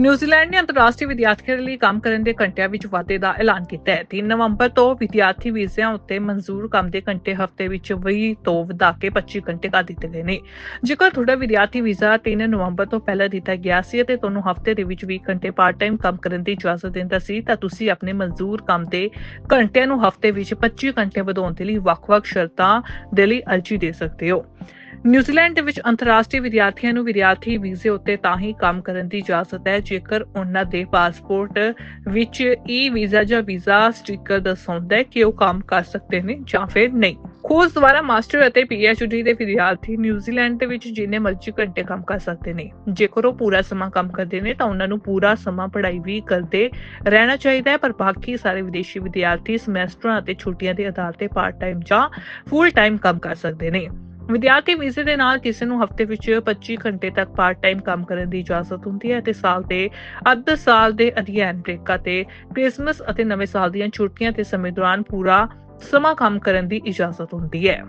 New Zealand ਨੇ ਅੰਤਰਰਾਸ਼ਟਰੀ ਵਿਦਿਆਰਥੀਆਂ ਲਈ ਕੰਮ ਕਰਨ ਦੇ ਘੰਟਿਆਂ ਵਿੱਚ ਵਾਧੇ ਦਾ ਐਲਾਨ ਕੀਤਾ ਹੈ। 3 ਨਵੰਬਰ ਤੋਂ ਵਿਦਿਆਰਥੀ ਵੀਜ਼ਿਆਂ ਉੱਤੇ ਮਨਜ਼ੂਰ ਕੰਮ ਦੇ ਘੰਟੇ ਹਫ਼ਤੇ ਵਿੱਚ 20 ਤੋਂ ਵਧਾ ਕੇ 25 ਘੰਟੇ ਕਰ ਦਿੱਤੇ ਗਏ ਨੇ। ਜੇਕਰ ਤੁਹਾਡਾ ਵਿਦਿਆਰਥੀ ਵੀਜ਼ਾ 3 ਨਵੰਬਰ ਤੋਂ ਪਹਿਲਾਂ ਦਿੱਤਾ ਗਿਆ ਸੀ ਅਤੇ ਤੁਹਾਨੂੰ ਹਫ਼ਤੇ ਦੇ ਵਿੱਚ 20 ਘੰਟੇ ਪਾਰਟ ਟਾਈਮ ਕੰਮ ਕਰਨ ਦੀ ਇਜਾਜ਼ਤ ਦਿੰਦਾ ਸੀ, ਤਾਂ ਤੁਸੀਂ ਆਪਣੇ ਮਨਜ਼ੂਰ ਕੰਮ ਦੇ ਘੰਟਿਆਂ ਨੂੰ ਹਫ਼ਤੇ ਵਿੱਚ 25 ਘੰਟੇ ਵਧਾਉਣ ਦੇ ਲਈ ਵੱਖ-ਵੱਖ ਸ਼ਰਤਾਂ ਦੇ ਲਈ ਅਰਜ਼ੀ ਦੇ ਸਕਦੇ ਹੋ। ਨਿਊਜ਼ੀਲੈਂਡ ਦੇ ਵਿੱਚ ਅੰਤਰਰਾਸ਼ਟਰੀ ਵਿਦਿਆਰਥੀਆਂ ਨੂੰ ਵਿਦਿਆਰਥੀ ਵੀਜ਼ੇ ਉੱਤੇ ਤਾਂ ਹੀ ਕੰਮ ਕਰਨ ਦੀ ਇਜਾਜ਼ਤ ਹੈ, ਜੇਕਰ ਉਹਨਾਂ ਦੇ ਪਾਸਪੋਰਟ ਵਿੱਚ ਈ ਵੀਜ਼ਾ ਜਾਂ ਵੀਜ਼ਾ ਸਟicker ਦਰਸਾਉਂਦਾ ਹੈ ਕਿ ਉਹ ਕੰਮ ਕਰ ਸਕਦੇ ਨੇ ਜਾਂ ਫਿਰ ਨਹੀਂ। ਖੋਜ ਦੁਆਰਾ ਮਾਸਟਰ ਅਤੇ ਪੀਐਚਡੀ ਦੇ ਵਿਦਿਆਰਥੀ ਨਿਊਜ਼ੀਲੈਂਡ ਦੇ ਵਿੱਚ ਜਿੰਨੇ ਮਰਜ਼ੀ ਘੰਟੇ ਕੰਮ ਕਰ ਸਕਦੇ ਨੇ। ਜੇਕਰ ਉਹ ਪੂਰਾ ਸਮਾਂ ਕੰਮ ਕਰਦੇ ਨੇ, ਤਾਂ ਉਹਨਾਂ ਨੂੰ ਪੂਰਾ ਸਮਾਂ ਪੜ੍ਹਾਈ ਵੀ ਕਰਦੇ ਰਹਿਣਾ ਚਾਹੀਦਾ ਹੈ, ਪਰ ਬਾਕੀ ਸਾਰੇ ਵਿਦੇਸ਼ੀ ਵਿਦਿਆਰਥੀ ਸਮੈਸਟਰਾਂ ਅਤੇ ਛੁੱਟੀਆਂ ਦੇ ਆਧਾਰ ਤੇ ਪਾਰਟ ਟਾਈਮ ਜਾਂ ਫੁੱਲ ਟਾਈਮ ਕੰਮ ਕਰ ਸਕਦੇ ਨੇ। ਵਿਦਿਆਰਥੀ ਵੀਜ਼ੇ ਦੇ ਨਾਲ ਕਿਸੇ ਨੂੰ ਹਫ਼ਤੇ ਵਿੱਚ 25 ਘੰਟੇ ਤੱਕ ਪਾਰਟ ਟਾਈਮ ਕੰਮ ਕਰਨ ਦੀ ਇਜਾਜ਼ਤ ਹੁੰਦੀ ਹੈ ਤੇ ਸਾਲ ਦੇ, ਅੱਧ ਸਾਲ ਦੇ ਅਧਿਐਨ ਬ੍ਰੇਕਾਂ ਤੇ ਕ੍ਰਿਸਮਸ ਅਤੇ ਨਵੇਂ ਸਾਲ ਦੀਆਂ ਛੁੱਟੀਆਂ ਤੇ ਸਮੇਂ ਦੌਰਾਨ ਪੂਰਾ ਸਮਾਂ ਕੰਮ ਕਰਨ ਦੀ ਇਜਾਜ਼ਤ ਹੁੰਦੀ ਹੈ।